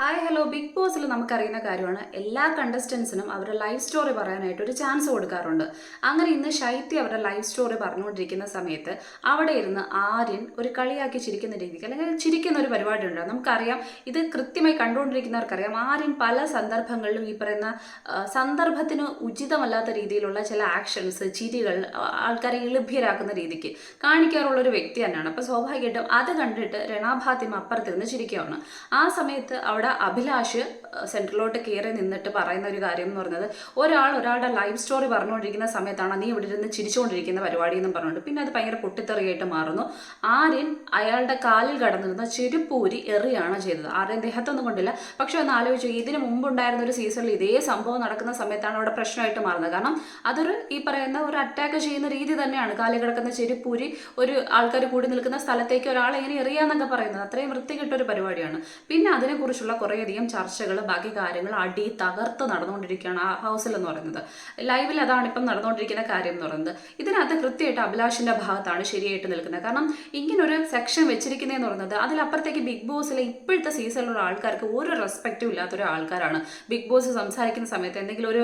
Hi hello big ബോസിൽ നമുക്കറിയുന്ന കാര്യമാണ് എല്ലാ കണ്ടസ്റ്റൻസിനും അവരുടെ ലൈഫ് സ്റ്റോറി പറയാനായിട്ട് ഒരു ചാൻസ് കൊടുക്കാറുണ്ട്. അങ്ങനെ ഇന്ന് ശൈത്യ അവരുടെ ലൈഫ് സ്റ്റോറി പറഞ്ഞുകൊണ്ടിരിക്കുന്ന സമയത്ത് അവിടെ ഇരുന്ന് ആര്യൻ ഒരു കളിയാക്കി ചിരിക്കുന്ന രീതിക്ക് അല്ലെങ്കിൽ ചിരിക്കുന്ന ഒരു പരിപാടി ഉണ്ട്. നമുക്കറിയാം ഇത് കൃത്യമായി കണ്ടുകൊണ്ടിരിക്കുന്നവർക്കറിയാം ആര്യൻ പല സന്ദർഭങ്ങളിലും ഈ പറയുന്ന സന്ദർഭത്തിന് ഉചിതമല്ലാത്ത രീതിയിലുള്ള ചില ആക്ഷൻസ് ചിരികൾ ആൾക്കാരെ ഇളിഭ്യരാക്കുന്ന രീതിക്ക് കാണിക്കാറുള്ള ഒരു വ്യക്തി തന്നെയാണ്. അപ്പോൾ സ്വാഭാവികമായിട്ടും അത് കണ്ടിട്ട് രണാഭാത്യം അപ്പുറത്തിരുന്ന് ചിരിക്കുകയാണ് ആ സമയത്ത് അവിടെ അഭിലാഷ് അഹ് സെൻട്രലിലോട്ട് കയറി നിന്നിട്ട് പറയുന്ന ഒരു കാര്യം എന്ന് പറഞ്ഞത് ഒരാൾ ഒരാളുടെ ലൈഫ് സ്റ്റോറി പറഞ്ഞുകൊണ്ടിരിക്കുന്ന സമയത്താണ് നീ ഇവിടെ ഇരുന്ന് ചിരിച്ചുകൊണ്ടിരിക്കുന്ന പരിപാടി എന്നും പറഞ്ഞുകൊണ്ട്. പിന്നെ അത് ഭയങ്കര പൊട്ടിത്തെറിയായിട്ട് മാറുന്നു. ആര്യൻ അയാളുടെ കാലിൽ കടന്നിരുന്ന ചെരുപ്പൂരി എറിയാണ് ചെയ്തത്. ആര്യൻ ദേഹത്തൊന്നും കൊണ്ടില്ല. പക്ഷെ ഒന്ന് ആലോചിച്ചു ഇതിന് മുമ്പുണ്ടായിരുന്ന ഒരു സീസണിൽ ഇതേ സംഭവം നടക്കുന്ന സമയത്താണ് അവിടെ പ്രശ്നമായിട്ട് മാറുന്നത്. കാരണം അതൊരു ഈ പറയുന്ന ഒരു അറ്റാക്ക് ചെയ്യുന്ന രീതി തന്നെയാണ്. കാലിൽ കിടക്കുന്ന ചെരുപ്പൂരി ഒരു ആൾക്കാർ കൂടി നിൽക്കുന്ന സ്ഥലത്തേക്ക് ഒരാളെ ഇങ്ങനെ എറിയാന്നൊക്കെ പറയുന്നത്. അത്രയും വൃത്തികെട്ട ഒരു പരിപാടിയാണ്. പിന്നെ അതിനെക്കുറിച്ചുള്ള കുറേയധികം ചർച്ചകൾ ബാക്കി കാര്യങ്ങൾ അടി തകർത്ത് നടന്നുകൊണ്ടിരിക്കുകയാണ് ആ ഹൗസിൽ എന്ന് പറയുന്നത്. ലൈവിൽ അതാണ് ഇപ്പം നടന്നുകൊണ്ടിരിക്കുന്ന കാര്യം എന്ന് പറയുന്നത്. ഇതിനകത്ത് കൃത്യമായിട്ട് അഭിലാഷിന്റെ ഭാഗത്താണ് ശരിയായിട്ട് നിൽക്കുന്നത്. കാരണം ഇങ്ങനൊരു സെക്ഷൻ വെച്ചിരിക്കുന്നതെന്ന് പറയുന്നത് അതിലപ്പുറത്തേക്ക് ബിഗ് ബോസിലെ ഇപ്പോഴത്തെ സീസണിലുള്ള ആൾക്കാർക്ക് ഒരു റെസ്പെക്റ്റും ഇല്ലാത്തൊരു ആൾക്കാരാണ്. ബിഗ് ബോസ് സംസാരിക്കുന്ന സമയത്ത് എന്തെങ്കിലും ഒരു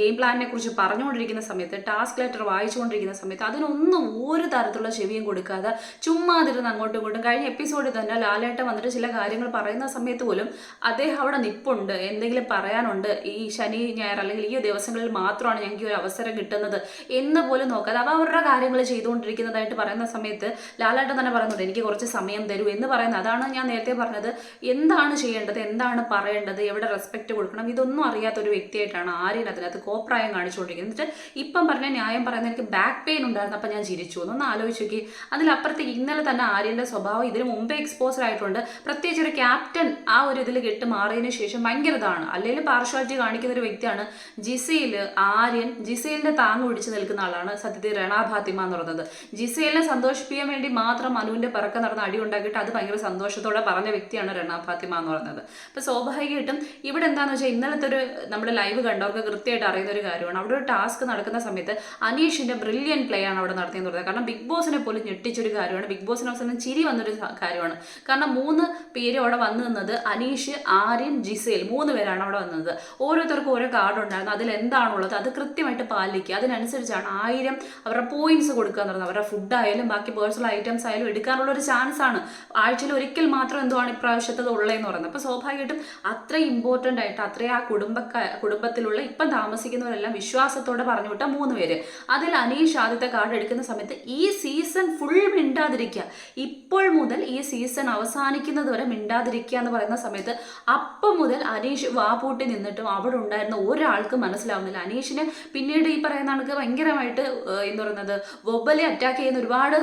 ഗെയിം പ്ലാനിനെ കുറിച്ച് പറഞ്ഞുകൊണ്ടിരിക്കുന്ന സമയത്ത് ടാസ്ക് ലെറ്റർ വായിച്ചുകൊണ്ടിരിക്കുന്ന സമയത്ത് അതിനൊന്നും ഒരു തരത്തിലുള്ള ചെവിയും കൊടുക്കാതെ ചുമ്മാതിരുന്ന് അങ്ങോട്ടും ഇങ്ങോട്ടും കഴിഞ്ഞ എപ്പിസോഡിൽ തന്നെ ലാലേട്ടൻ വന്നിട്ട് ചില കാര്യങ്ങൾ പറയുന്ന സമയത്ത് പോലും അദ്ദേഹം അവിടെ നിപ്പുണ്ട് എന്തെങ്കിലും പറയാനുണ്ട് ഈ ശനി ഞായർ അല്ലെങ്കിൽ ഈ ദിവസങ്ങളിൽ മാത്രമാണ് ഞങ്ങൾക്ക് ഒരു അവസരം കിട്ടുന്നത് എന്ന് പോലും നോക്കാതെ അവ അവരുടെ കാര്യങ്ങൾ ചെയ്തുകൊണ്ടിരിക്കുന്നതായിട്ട് പറയുന്ന സമയത്ത് ലാലാട്ടൻ തന്നെ പറയുന്നുണ്ട് എനിക്ക് കുറച്ച് സമയം തരൂ എന്ന് പറയുന്നത്. അതാണ് ഞാൻ നേരത്തെ പറഞ്ഞത്. എന്താണ് ചെയ്യേണ്ടത്? എന്താണ് പറയേണ്ടത്? എവിടെ റെസ്പെക്ട് കൊടുക്കണം? ഇതൊന്നും അറിയാത്ത ഒരു വ്യക്തിയായിട്ടാണ് ആര്യൻ അതിനകത്ത് കോപ്രായം കാണിച്ചുകൊണ്ടിരിക്കുന്നത്. എന്നിട്ട് ഇപ്പം പറഞ്ഞ ന്യായം പറയുന്നത് എനിക്ക് ബാക്ക് പെയിൻ ഉണ്ടായിരുന്നു അപ്പം ഞാൻ ചിരിച്ചു. ഒന്ന് ആലോചിച്ച് നോക്കി. അതിലപ്പുറത്തേക്ക് ഇന്നലെ തന്നെ ആര്യന്റെ സ്വഭാവം ഇതിന് മുമ്പേ എക്സ്പോസർ ആയിട്ടുണ്ട്. പ്രത്യേകിച്ച് ഒരു ക്യാപ്റ്റൻ ആ ഒരു ഇതിൽ കെട്ട് മാറിയതിന് ശേഷം ഭയങ്കര ഇതാണ്. അല്ലെങ്കിൽ പാർഷ്വാലിറ്റി കാണിക്കുന്ന ഒരു വ്യക്തിയാണ് ജിസയിൽ ആര്യൻ. ജിസയിലിന്റെ താങ്ങ് പിടിച്ചു നിൽക്കുന്ന ആളാണ് സത്യത്തിൽ രണാ ഫാത്തിമ എന്ന് പറയുന്നത്. ജിസയിലിനെ സന്തോഷിപ്പിക്കാൻ വേണ്ടി മാത്രം അനുവിന്റെ പിറക്ക നടന്ന അടി ഉണ്ടാക്കിയിട്ട് അത് ഭയങ്കര സന്തോഷത്തോടെ പറഞ്ഞ വ്യക്തിയാണ് രണാ ഫാത്തിമ എന്ന് പറയുന്നത്. അപ്പൊ സ്വാഭാവികമായിട്ടും ഇവിടെ എന്താണെന്ന് വെച്ചാൽ ഇന്നലത്തെ ഒരു നമ്മുടെ ലൈവ് കണ്ടവർക്ക് കൃത്യമായിട്ട് അറിയുന്ന ഒരു കാര്യമാണ്. അവിടെ ഒരു ടാസ്ക് നടക്കുന്ന സമയത്ത് അനീഷിന്റെ ബ്രില്യൻ പ്ലേ ആണ് അവിടെ നടത്തിയെന്ന് പറയുന്നത്. കാരണം ബിഗ് ബോസിനെ പോലും ഞെട്ടിച്ചൊരു കാര്യമാണ്. ബിഗ് ബോസിന് അവസാനം ചിരി വന്നൊരു കാര്യമാണ്. കാരണം മൂന്ന് പേര് അവിടെ വന്നു നിന്നത് അനീഷ് ആര്യൻ ജിസേൽ മൂന്ന് പേരാണ് അവിടെ വന്നത്. ഓരോരുത്തർക്കും ഓരോ കാർഡ് ഉണ്ടായിരുന്നു. അതിൽ എന്താണുള്ളത് അത് കൃത്യമായിട്ട് പാലിക്കുക. അതിനനുസരിച്ചാണ് ആയിരം അവരുടെ പോയിന്റ്സ് കൊടുക്കുക എന്ന് പറയുന്നത് അവരുടെ ഫുഡ് ആയാലും ബാക്കി പേഴ്സണൽ ഐറ്റംസ് ആയാലും എടുക്കാനുള്ള ഒരു ചാൻസ് ആണ്. ആഴ്ചയിൽ ഒരിക്കൽ മാത്രം എന്തുവാണ് ഇപ്രാവശ്യത്തത് ഉള്ളതെന്ന് പറയുന്നത്. അപ്പോൾ സ്വാഭാവികമായിട്ടും അത്ര ഇമ്പോർട്ടന്റ് ആയിട്ട് അത്രയും ആ കുടുംബ കുടുംബത്തിലുള്ള ഇപ്പം താമസിക്കുന്നവരെല്ലാം വിശ്വാസത്തോടെ പറഞ്ഞു വിട്ട മൂന്ന് പേര്. അതിൽ അനീഷ് ആദ്യത്തെ കാർഡ് എടുക്കുന്ന സമയത്ത് ഈ സീസൺ ഫുൾ മിണ്ടാതിരിക്കുക. ഇപ്പോൾ മുതൽ ഈ സീസൺ അവസാനിക്കുന്നത് വരെ മിണ്ടാതിരിക്കുക എന്ന് പറയുന്ന സമയത്ത് അപ്പം മുതൽ അനീഷ് വാ പൂട്ടി നിന്നിട്ടും അവിടെ ഉണ്ടായിരുന്ന ഒരാൾക്ക് മനസ്സിലാവുന്നില്ല. അനീഷിന് പിന്നീട് ഈ പറയുന്ന ആൾക്ക് ഭയങ്കരമായിട്ട് എന്ന് പറയുന്നത് വൊബലെ അറ്റാക്ക് ചെയ്യുന്ന ഒരുപാട്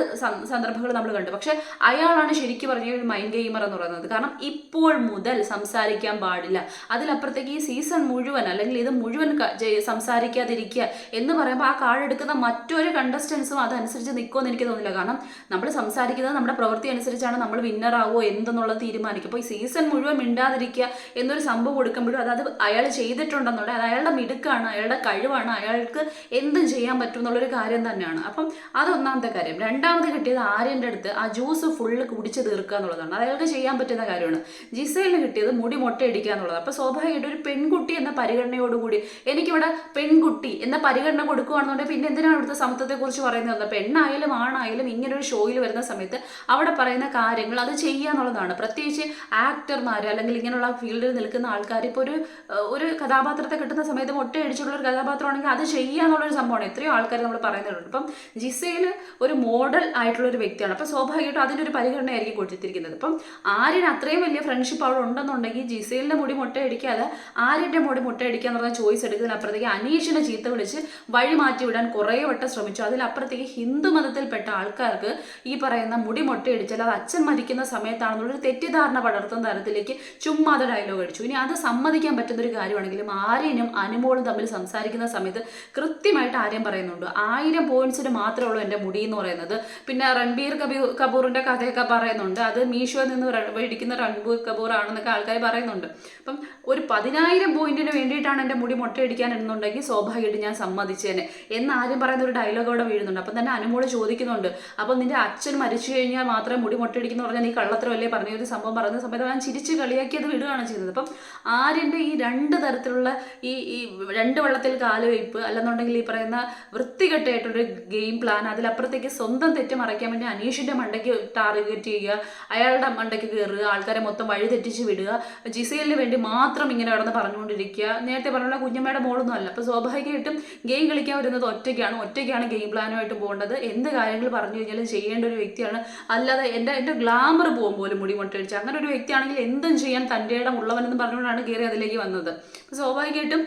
സന്ദർഭങ്ങൾ നമ്മൾ കണ്ടു. പക്ഷെ അയാളാണ് ശരിക്കും പറഞ്ഞ ഒരു മൈൻഡ് ഗെയിമർ എന്ന് പറയുന്നത്. കാരണം ഇപ്പോൾ മുതൽ സംസാരിക്കാൻ പാടില്ല. അതിലപ്പുറത്തേക്ക് ഈ സീസൺ മുഴുവൻ അല്ലെങ്കിൽ ഇത് മുഴുവൻ സംസാരിക്കാതിരിക്കുക എന്ന് പറയുമ്പോൾ ആ കാർഡ് എടുക്കുന്ന മറ്റൊരു കണ്ടസ്റ്റൻസും അതനുസരിച്ച് നിൽക്കുമെന്ന് എനിക്ക് തോന്നില്ല കാരണം നമ്മൾ സംസാരിക്കുന്നത് നമ്മുടെ പ്രവൃത്തി അനുസരിച്ചാണ് നമ്മൾ വിന്നർ ആവുമോ എന്തെന്നുള്ളത് തീരുമാനിക്കും. അപ്പോൾ ഈ സീസൺ മുഴുവൻ മിണ്ടാതിരിക്കുക എന്നൊരു സംഭവം കൊടുക്കുമ്പോഴും അത് അത് അയാൾ ചെയ്തിട്ടുണ്ടെന്നുള്ള അത് അയാളുടെ മിടുക്കാണ് അയാളുടെ കഴിവാണ് അയാൾക്ക് എന്തും ചെയ്യാൻ പറ്റും എന്നുള്ളൊരു കാര്യം തന്നെയാണ്. അപ്പം അതൊന്നാമത്തെ കാര്യം. രണ്ടാമത് കിട്ടിയത് ആര്യന്റെ അടുത്ത് ആ ജ്യൂസ് ഫുള്ള് കുടിച്ച് തീർക്കുക എന്നുള്ളതാണ്. അത് അയാൾക്ക് ചെയ്യാൻ പറ്റുന്ന കാര്യമാണ്. ജിസയിലിന് കിട്ടിയത് മുടി മുട്ടയടിക്കുക എന്നുള്ളത് അപ്പോൾ സ്വാഭാവികമായിട്ട് ഒരു പെൺകുട്ടി എന്ന പരിഗണനയോടുകൂടി എനിക്കിവിടെ പെൺകുട്ടി എന്ന പരിഗണന കൊടുക്കുകയാണെന്നുണ്ടെങ്കിൽ പിന്നെ എന്തിനാണ് ഇവിടുത്തെ സമത്വത്തെക്കുറിച്ച് പറയുന്നത്? പെണ്ണായാലും ആണായാലും ഇങ്ങനെ ഒരു ഷോയിൽ വരുന്ന സമയത്ത് അവിടെ പറയുന്ന കാര്യങ്ങൾ അത് ചെയ്യുക എന്നുള്ളതാണ്. പ്രത്യേകിച്ച് ആക്ടർമാർ അല്ലെങ്കിൽ ഇങ്ങനെയുള്ള ഫീൽഡിൽ നിൽക്കുന്ന ആൾക്കാർ ഇപ്പോൾ ഒരു ഒരു കഥാപാത്രത്തെ കിട്ടുന്ന സമയത്ത് മുട്ടയടിച്ചുള്ള ഒരു കഥാപാത്രമാണെങ്കിൽ അത് ചെയ്യുക എന്നുള്ളൊരു സംഭവമാണ്. എത്രയോ ആൾക്കാർ നമ്മൾ പറയുന്നുണ്ട്. ഇപ്പം ജിസയിൽ ഒരു മോഡൽ ആയിട്ടുള്ള ഒരു വ്യക്തിയാണ്. അപ്പം സ്വാഭാവികമായിട്ടും അതിന്റെ ഒരു പരിഗണനയായിരിക്കും കൊടുത്തിരിക്കുന്നത്. ഇപ്പം ആര്യന് അത്രയും വലിയ ഫ്രണ്ട്ഷിപ്പ് അവിടെ ഉണ്ടെന്നുണ്ടെങ്കിൽ ജിസയിലിന്റെ മുടി മുട്ടയടിക്കാതെ ആര്യന്റെ മുടി മുട്ടയടിക്കുക എന്ന് പറഞ്ഞ ചോയ്സ് എടുക്കുന്നതിനപ്പുറത്തേക്ക് അനീഷിനെ ചീത്ത വിളിച്ച് വഴി മാറ്റി വിടാൻ കുറേ വട്ടം ശ്രമിച്ചു. അതിലപ്പുറത്തേക്ക് ഹിന്ദു മതത്തിൽപ്പെട്ട ആൾക്കാർക്ക് ഈ പറയുന്ന മുടി മുട്ടയടിച്ചാൽ അത് അച്ഛൻ മരിക്കുന്ന സമയത്താണെന്നുള്ളൊരു തെറ്റിദ്ധാരണ പടർത്തുന്ന തരത്തിലേക്ക് ചുമ്മാതെ ഡയലോഗ് അടിച്ചു. ഇനി അത് സമ്മതിക്കാൻ പറ്റുന്ന ഒരു കാര്യമാണെങ്കിലും ആര്യനും അനുമോളും തമ്മിൽ സംസാരിക്കുന്ന സമയത്ത് കൃത്യമായിട്ട് ആര്യം പറയുന്നുണ്ട്. ആയിരം പോയിന്റ്സിന് മാത്രമേ ഉള്ളൂ എന്റെ മുടി എന്ന് പറയുന്നത്. പിന്നെ രൺബീർ കബീർ കപൂറിന്റെ കഥയൊക്കെ പറയുന്നുണ്ട്. അത് മീഷോയിൽ നിന്ന് മേടിക്കുന്ന രൺബീർ കപൂർ ആണെന്നൊക്കെ ആൾക്കാർ പറയുന്നുണ്ട്. അപ്പം ഒരു പതിനായിരം പോയിന്റിന് വേണ്ടിയിട്ടാണ് എന്റെ മുടി മുട്ടയടിക്കാൻ എന്നുണ്ടെങ്കിൽ സ്വാഭാവികമായിട്ട് ഞാൻ സമ്മതിച്ചേനെ. എന്ന് ആരും പറയുന്ന ഒരു ഡയലോഗ് അവിടെ വീഴുന്നുണ്ട്. അപ്പം തന്നെ അനുമോൾ ചോദിക്കുന്നുണ്ട്. അപ്പം നിന്റെ അച്ഛൻ മരിച്ചു കഴിഞ്ഞാൽ മാത്രമേ മുടി മുട്ടയടിക്കുന്നു പറഞ്ഞാൽ നീ കള്ളത്തരമല്ലേ പറഞ്ഞ ഒരു സംഭവം പറയുന്ന സമയത്ത് ഞാൻ ചിരിച്ച് കളിയാക്കി അത് വിടുകയാണ് ചെയ്യുന്നത്. അപ്പം ആര്യന്റെ ഈ രണ്ട് തരത്തിലുള്ള ഈ ഈ രണ്ട് വള്ളത്തിൽ കാലുവയ്പ് അല്ലെന്നുണ്ടെങ്കിൽ ഈ പറയുന്ന വൃത്തികെട്ടായിട്ടൊരു ഗെയിം പ്ലാൻ അതിലപ്പുറത്തേക്ക് സ്വന്തം തെറ്റ് മറയ്ക്കാൻ വേണ്ടി അനീഷിന്റെ മണ്ടയ്ക്ക് ടാർഗറ്റ് ചെയ്യുക അയാളുടെ മണ്ടയ്ക്ക് കയറുക ആൾക്കാരെ മൊത്തം വഴി തെറ്റിച്ച് വിടുക ജിസേലിന് വേണ്ടി മാത്രം ഇങ്ങനെ കിടന്ന് പറഞ്ഞുകൊണ്ടിരിക്കുക. നേരത്തെ പറഞ്ഞ കുഞ്ഞമ്മയുടെ മോളൊന്നും അല്ല. അപ്പോൾ സ്വാഭാവികമായിട്ടും ഗെയിം കളിക്കാൻ വരുന്നത് ഒറ്റയ്ക്കാണ്. ഒറ്റയ്ക്കാണ് ഗെയിം പ്ലാനുമായിട്ട് പോകേണ്ടത്. എന്ത് കാര്യങ്ങൾ പറഞ്ഞു കഴിഞ്ഞാലും ചെയ്യേണ്ട ഒരു വ്യക്തിയാണ്. അല്ലാതെ എന്റെ എന്റെ ഗ്ലാമർ പോകും മുടി മുട്ടടിച്ച് അങ്ങനെ ഒരു വ്യക്തിയാണെങ്കിൽ എന്തും ചെയ്യാൻ തന്റെ ഇടം ഉള്ളവനെന്ന് പറഞ്ഞുകൊണ്ടാണ് കയറി അതിലേക്ക് വന്നത്. സ്വാഭാവികമായിട്ടും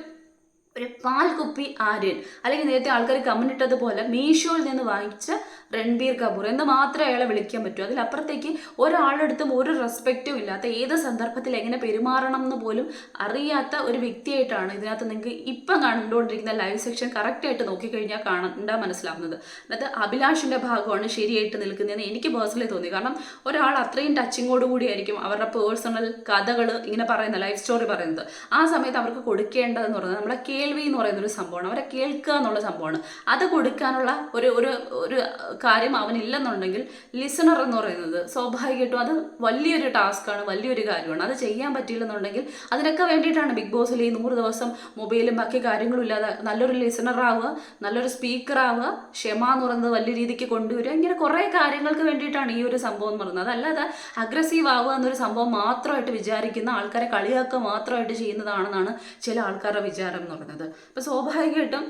ഒരു പാൽ കുപ്പി ആര്യൻ. അല്ലെങ്കിൽ നേരത്തെ ആൾക്കാർ കമന്റ് ഇട്ടതുപോലെ മീഷോയിൽ നിന്ന് വാങ്ങിച്ച രൺബീർ കപൂർ എന്ന് മാത്രമേ അയാളെ വിളിക്കാൻ പറ്റൂ. അതിലപ്പുറത്തേക്ക് ഒരാളുടെ അടുത്തും ഒരു റെസ്പെക്റ്റും ഇല്ലാത്ത ഏത് സന്ദർഭത്തിൽ എങ്ങനെ പെരുമാറണം എന്ന് പോലും അറിയാത്ത ഒരു വ്യക്തിയായിട്ടാണ് ഇതിനകത്ത് നിങ്ങൾക്ക് ഇപ്പം കണ്ടുകൊണ്ടിരിക്കുന്ന ലൈവ് സെക്ഷൻ കറക്റ്റായിട്ട് നോക്കിക്കഴിഞ്ഞാൽ കാണണ്ട മനസ്സിലാവുന്നത്. അതായത് അഭിലാഷിന്റെ ഭാഗമാണ് ശരിയായിട്ട് നിൽക്കുന്നതെന്ന് എനിക്ക് പേഴ്സണലി തോന്നി. കാരണം ഒരാൾ അത്രയും ടച്ചിങ്ങോട് കൂടിയായിരിക്കും അവരുടെ പേഴ്സണൽ കഥകൾ ഇങ്ങനെ പറയുന്ന ലൈഫ് സ്റ്റോറി പറയുന്നത്. ആ സമയത്ത് അവർക്ക് കൊടുക്കേണ്ടതെന്ന് പറയുന്നത് നമ്മളെ കേൾവി എന്ന് പറയുന്ന ഒരു സംഭവമാണ്. അവരെ കേൾക്കുക എന്നുള്ള സംഭവമാണ്. അത് കൊടുക്കാനുള്ള ഒരു ഒരു ഒരു കാര്യം അവനില്ലെന്നുണ്ടെങ്കിൽ ലിസണർ എന്ന് പറയുന്നത് സ്വാഭാവികമായിട്ടും അത് വലിയൊരു ടാസ്ക്കാണ് വലിയൊരു കാര്യമാണ്. അത് ചെയ്യാൻ പറ്റിയില്ലെന്നുണ്ടെങ്കിൽ അതിനൊക്കെ വേണ്ടിയിട്ടാണ് ബിഗ് ബോസിൽ ഈ നൂറ് ദിവസം മൊബൈലും ബാക്കി കാര്യങ്ങളും ഇല്ലാതെ നല്ലൊരു ലിസണർ ആവുക നല്ലൊരു സ്പീക്കർ ആവുക ക്ഷമ എന്ന് പറയുന്നത് വലിയ രീതിക്ക് കൊണ്ടുവരിക ഇങ്ങനെ കുറേ കാര്യങ്ങൾക്ക് വേണ്ടിയിട്ടാണ് ഈ ഒരു സംഭവം എന്ന് പറയുന്നത്. അതല്ലാതെ അഗ്രസീവ് ആവുക എന്നൊരു സംഭവം മാത്രമായിട്ട് വിചാരിക്കുന്ന ആൾക്കാരെ കളിയാക്കുക മാത്രമായിട്ട് ചെയ്യുന്നതാണെന്നാണ് ചില ആൾക്കാരുടെ വിചാരം എന്ന് പറയുന്നത്. അപ്പോൾ സ്വാഭാവികമായിട്ടും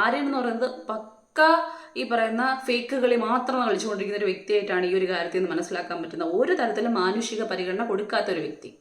ആര്യൻ എന്ന് പറയുന്നത് പക്ക ഈ പറയുന്ന ഫേക്ക് കളി മാത്രം കളിച്ചുകൊണ്ടിരിക്കുന്ന ഒരു വ്യക്തിയായിട്ടാണ് ഈ ഒരു കാര്യത്തിൽ നിന്ന് മനസ്സിലാക്കാൻ പറ്റുന്ന ഒരു തരത്തിലും മാനുഷിക പരിഗണന കൊടുക്കാത്ത ഒരു വ്യക്തി.